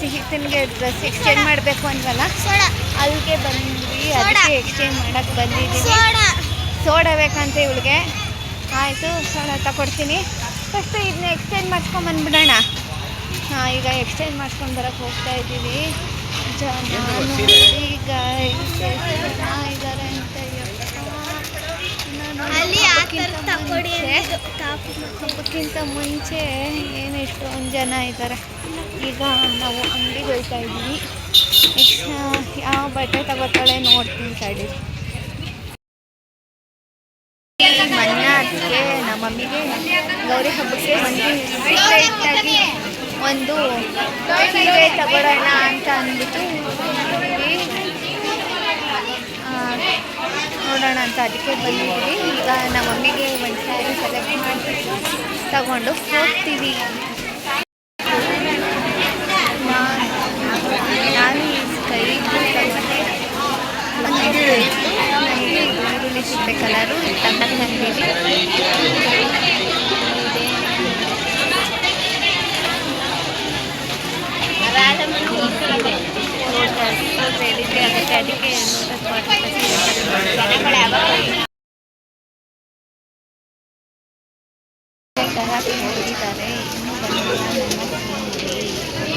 ಸಿಹಿತನಿಗೆ dress exchange ಮಾಡಬೇಕು ಅಂದ್ವಲ್ಲ? ಅಲ್ಲಿಗೆ ಬಂದ್ವಿ ಅದಕ್ಕೆ ಎಕ್ಸ್ಚೇಂಜ್ ಮಾಡಕ್ಕೆ ಬಂದಿದ್ದೀವಿ ಸೋಡಾ. ಬೇಕಂತ ಇವಳಿಗೆ. ಆಯಿತು ಸೋಡಾ ತಗೊಡ್ತೀನಿ ಫಸ್ಟು ಇದನ್ನ ಎಕ್ಸ್ಚೇಂಜ್ ಮಾಡ್ಕೊಂಬಂದ್ಬಿಡೋಣ ಹಾಂ ಈಗ ಎಕ್ಸ್ಚೇಂಜ್ ಮಾಡ್ಕೊಂಡು ಬರೋಕ್ಕೆ ಹೋಗ್ತಾ ಇದ್ದೀವಿ. ಜನ ಈಗ ಎಕ್ಸ್ಚೇಂಜ್ ಜನ ಇದ್ದಾರೆ ಅಂತ ಯಪ್ಪಾ. ನಾನು ಅಲ್ಲಿ ಆ ಥರ ಹಬ್ಬಕ್ಕಿಂತ ಮುಂಚೆ- ಹಬ್ಬಕ್ಕಿಂತ ಮುಂಚೆ ಏನು ಎಷ್ಟೊಂದು ಜನ ಇದ್ದಾರೆ. ಈಗ ನಾವು ಅಂಗಡಿಗೆ ಹೋಗ್ತಾ ಇದ್ದೀವಿ. ನೆಕ್ಸ್ಟ್ ಯಾವ ಬಟ್ಟೆ ತಗೋತಾಳೆ ನೋಡ್ತೀನಿ ಮೊನ್ನೆ ಅದಕ್ಕೆ ನಮ್ಮ ಮಮ್ಮಿಗೆ ಗೌರಿ ಹಬ್ಬಕ್ಕೆ ಒಂದು ಒಂದು ಸೀರೆ ತಗೊಳ್ಳೋಣ ಅಂತ ಅಂದ್ಬಿಟ್ಟು ಬಂದಿದ್ದೀವಿ. ಆ, ನೋಡೋಣ ಅಂತ ಅದಕ್ಕೆ ಬಂದಿದ್ದೀವಿ. ಈಗ ನಮ್ಮ ಮಮ್ಮಿಗೆ ಒಂದು ಸ್ಯಾರಿ ಸೆಲೆಕ್ಟ್ ಮಾಡಿ ತಗೊಂಡು ಹೋಗ್ತೀವಿ. Darating ulit ang rain. Darating ulit ang.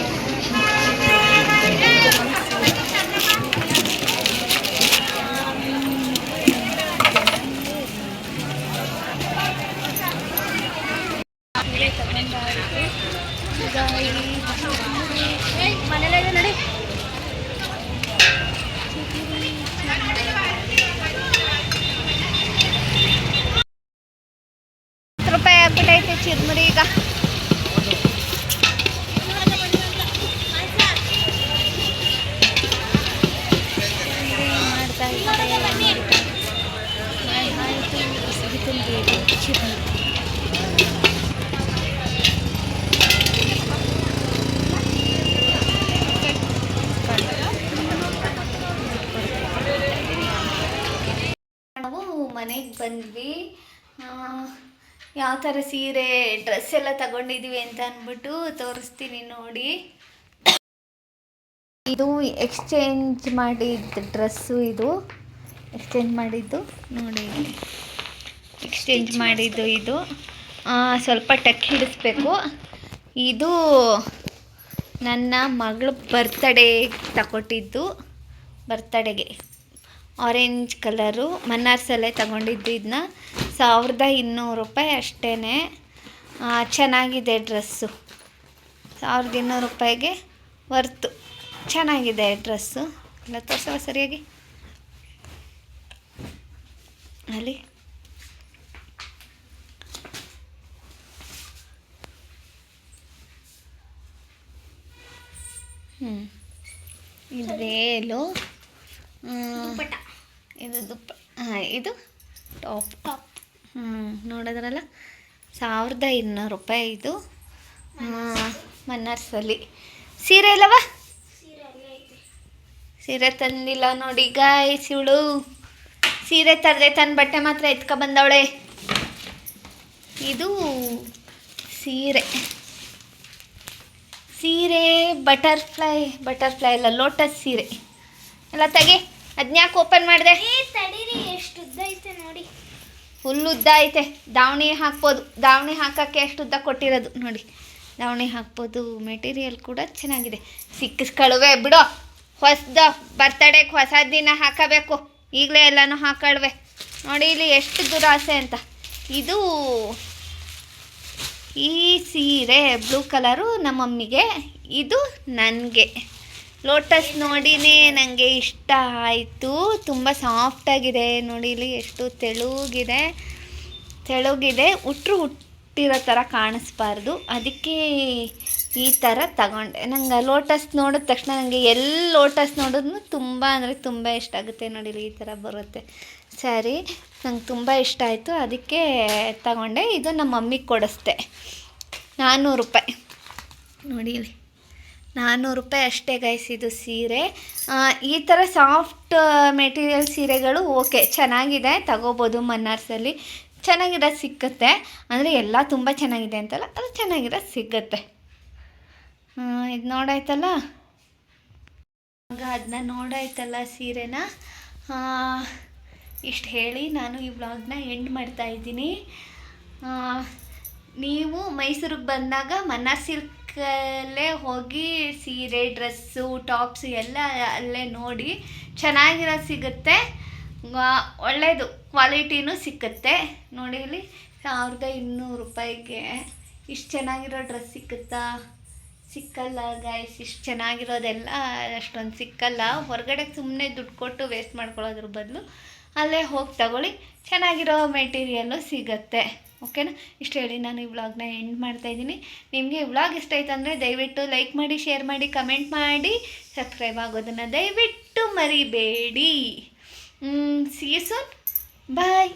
ಮನೆಗೆ ಬಂದ್ವಿ. ಯಾವ ಥರ ಸೀರೆ ಡ್ರೆಸ್ ಎಲ್ಲ ತಗೊಂಡಿದ್ದೀವಿ ಅಂತ ಅಂದ್ಬಿಟ್ಟು ತೋರಿಸ್ತೀನಿ ನೋಡಿ. ಇದು ಎಕ್ಸ್ಚೇಂಜ್ ಮಾಡಿದ ಡ್ರೆಸ್ಸು ಇದು. ಎಕ್ಸ್ಚೇಂಜ್ ಮಾಡಿದ್ದು ನೋಡಿ. ಎಕ್ಸ್ಚೇಂಜ್ ಮಾಡಿದ್ದು ಇದು. ಸ್ವಲ್ಪ ಟಕ್ ಹಿಡಿಸ್ಬೇಕು. ಇದು ನನ್ನ ಮಗಳ ಬರ್ತಡೇ ತಗೊಟ್ಟಿದ್ದು. ಬರ್ತಡೆಗೆ ಆರೆಂಜ್ ಕಲರು ಮನ್ನಾರ್ಸಲ್ಲೇ ತಗೊಂಡಿದ್ದು ಇದನ್ನ ಸಾವಿರದ ಇನ್ನೂರು ರೂಪಾಯಿ ಅಷ್ಟೇ ಚೆನ್ನಾಗಿದೆ ಡ್ರೆಸ್ಸು ಸಾವಿರದ ಇನ್ನೂರು ರೂಪಾಯಿಗೆ ವರ್ತು ಚೆನ್ನಾಗಿದೆ ಡ್ರೆಸ್ಸು ಎಲ್ಲ ತೋರಿಸೋ ಸರಿಯಾಗಿ. ಅಲ್ಲಿ. ಹ್ಞೂ ಇದು ವೇಲು. ಇದು ದುಪ್ಪ ಹಾಂ ಇದು ಟಾಪ್. ಟಾಪ್. ಹ್ಞೂ ನೋಡಿದ್ರಲ್ಲ? ಸಾವಿರದ ಇನ್ನೂರು ರೂಪಾಯಿ ಇದು. ಮನ್ನರ್ಸಲ್ಲಿ. ಸೀರೆ ಇಲ್ಲವಾ? ಸೀರೆ ತಂದಿಲ್ಲ ನೋಡಿ ಗಾಯ್ಸ್ ಇವಳು. ಸೀರೆ ತರದೆ ತನ್ನ ಬಟ್ಟೆ ಮಾತ್ರ ಎತ್ಕೊ ಬಂದವಳೆ. ಇದು ಸೀರೆ. ಸೀರೆ ಬಟರ್ಫ್ಲೈ ಬಟರ್ಫ್ಲೈ ಅಲ್ಲ ಲೋಟಸ್ ಸೀರೆ. ಎಲ್ಲ ತೆಗೆ ಅದ್ನ್ಯಾಕೆ ಓಪನ್ ಮಾಡಿದೆ? ಎಷ್ಟು ಉದ್ದ ಐತೆ ನೋಡಿ. ಫುಲ್ ಉದ್ದ ಐತೆ. ದಾವಣಿ ಹಾಕ್ಬೋದು. ದಾವಣಿ ಹಾಕೋಕ್ಕೆ ಎಷ್ಟು ಉದ್ದ ಕೊಟ್ಟಿರೋದು ನೋಡಿ. ದಾವಣಿ ಹಾಕ್ಬೋದು ಮೆಟೀರಿಯಲ್ ಕೂಡ ಚೆನ್ನಾಗಿದೆ. ಸಿಕ್ಕಿಸ್ಕೊಳ್ಳುವೆ ಬಿಡೋ. ಹೊಸದ ಬರ್ತಡೇಗೆ ಹೊಸ ದಿನ ಹಾಕಬೇಕು. ಈಗಲೇ ಎಲ್ಲನೂ ಹಾಕಳ್ವೆ. ನೋಡಿ ಇಲ್ಲಿ ಎಷ್ಟು ದುರಾಸೆ ಅಂತ. ಇದು ಈ ಸೀರೆ ಬ್ಲೂ ಕಲರು ನಮ್ಮ ಮಮ್ಮಿಗೆ ಇದು ನನಗೆ. ಲೋಟಸ್ ನೋಡಿನೇ ನನಗೆ ಇಷ್ಟ ಆಯಿತು. ತುಂಬ ಸಾಫ್ಟಾಗಿದೆ ನೋಡಿ ಇಲ್ಲಿ ಎಷ್ಟು ತೆಳುಗಿದೆ. ತೆಳುಗಿದೆ, ಉಟ್ರು ಹುಟ್ಟಿರೋ ಥರ ಕಾಣಿಸ್ಬಾರ್ದು. ಅದಕ್ಕೆ ಈ ಥರ ತಗೊಂಡೆ. ನಂಗೆ ಲೋಟಸ್ ನೋಡಿದ ತಕ್ಷಣ ನನಗೆ ಎಲ್ಲಿ ಲೋಟಸ್ ನೋಡಿದ್ನು ತುಂಬ ಅಂದರೆ ತುಂಬ ಇಷ್ಟ ಆಗುತ್ತೆ ನೋಡಿ ಈ ಥರ ಬರುತ್ತೆ. ಸ್ಯಾರಿ ನಂಗೆ ತುಂಬ ಇಷ್ಟ ಆಯಿತು, ಅದಕ್ಕೆ ತಗೊಂಡೆ. ಇದು ನಮ್ಮ ಮಮ್ಮಿಗೆ ಕೊಡಿಸ್ದೆ ನಾನ್ನೂರು ರೂಪಾಯಿ. ನೋಡಿ ನಾನ್ನೂರು ರೂಪಾಯಿ ಅಷ್ಟೇ ಗೈಸ್ ಸೀರೆ. ಈ ಥರ ಸಾಫ್ಟ್ ಮೆಟೀರಿಯಲ್ ಸೀರೆಗಳು ಓಕೆ ಚೆನ್ನಾಗಿದೆ, ತಗೋಬೋದು ಮನ್ನಾರ್ಸಲ್ಲಿ ಚೆನ್ನಾಗಿರೋದು ಸಿಕ್ಕುತ್ತೆ. ಅಂದರೆ ಎಲ್ಲ ತುಂಬ ಚೆನ್ನಾಗಿದೆ ಅಂತಲ್ಲ, ಅದು ಚೆನ್ನಾಗಿರೋದು ಸಿಗುತ್ತೆ ಇದು ನೋಡಾಯ್ತಲ್ಲ? ಆಗ ಅದನ್ನ ನೋಡಾಯ್ತಲ್ಲ ಸೀರೆನ. ಇಷ್ಟು ಹೇಳಿ ನಾನು ಈ ವ್ಲಾಗ್ನ ಎಂಡ್ ಮಾಡ್ತಾ ಇದ್ದೀನಿ. ನೀವು ಮೈಸೂರಿಗೆ ಬಂದಾಗ ಮನ್ನಾರ್ ಸಿಲ್ಕಲ್ಲೇ ಹೋಗಿ ಸೀರೆ, ಡ್ರೆಸ್ಸು, ಟಾಪ್ಸು ಎಲ್ಲ ಅಲ್ಲೇ ನೋಡಿ ಚೆನ್ನಾಗಿರೋದು ಸಿಗುತ್ತೆ. ಒಳ್ಳೆಯದು ಕ್ವಾಲಿಟಿನೂ ಸಿಕ್ಕುತ್ತೆ. ನೋಡಿ ಇಲ್ಲಿ ಸಾವಿರದ ಇನ್ನೂರು ರೂಪಾಯಿಗೆ ಇಷ್ಟು ಚೆನ್ನಾಗಿರೋ ಡ್ರೆಸ್ ಸಿಕ್ಕುತ್ತಾ? ಸಿಕ್ಕಲ್ಲ ಗಾಯ್ಸ್ ಇಷ್ಟು ಚೆನ್ನಾಗಿರೋದೆಲ್ಲ ಅಷ್ಟೊಂದು ಸಿಕ್ಕಲ್ಲ. ಹೊರಗಡೆ ಸುಮ್ಮನೆ ದುಡ್ಡು ಕೊಟ್ಟು ವೇಸ್ಟ್ ಮಾಡ್ಕೊಳ್ಳೋದ್ರ ಬದಲು ಅಲ್ಲೇ ಹೋಗಿ ತಗೊಳ್ಳಿ. ಚೆನ್ನಾಗಿರೋ ಮೆಟೀರಿಯಲ್ಲು ಸಿಗುತ್ತೆ. ಓಕೆನಾ ಇಷ್ಟು ಹೇಳಿ ನಾನು ಈ ವ್ಲಾಗ್ನ ಎಂಡ್ ಮಾಡ್ತಾ ಇದ್ದೀನಿ. ನಿಮಗೆ ಈ ವ್ಲಾಗ್ ಇಷ್ಟ ಆಯ್ತು ಅಂದರೆ ದಯವಿಟ್ಟು ಲೈಕ್ ಮಾಡಿ ಶೇರ್ ಮಾಡಿ ಕಮೆಂಟ್ ಮಾಡಿ. ಸಬ್ಸ್ಕ್ರೈಬ್ ಆಗೋದನ್ನು ದಯವಿಟ್ಟು ಮರಿಬೇಡಿ. ಸಿ ಸೂನ್ ಬಾಯ್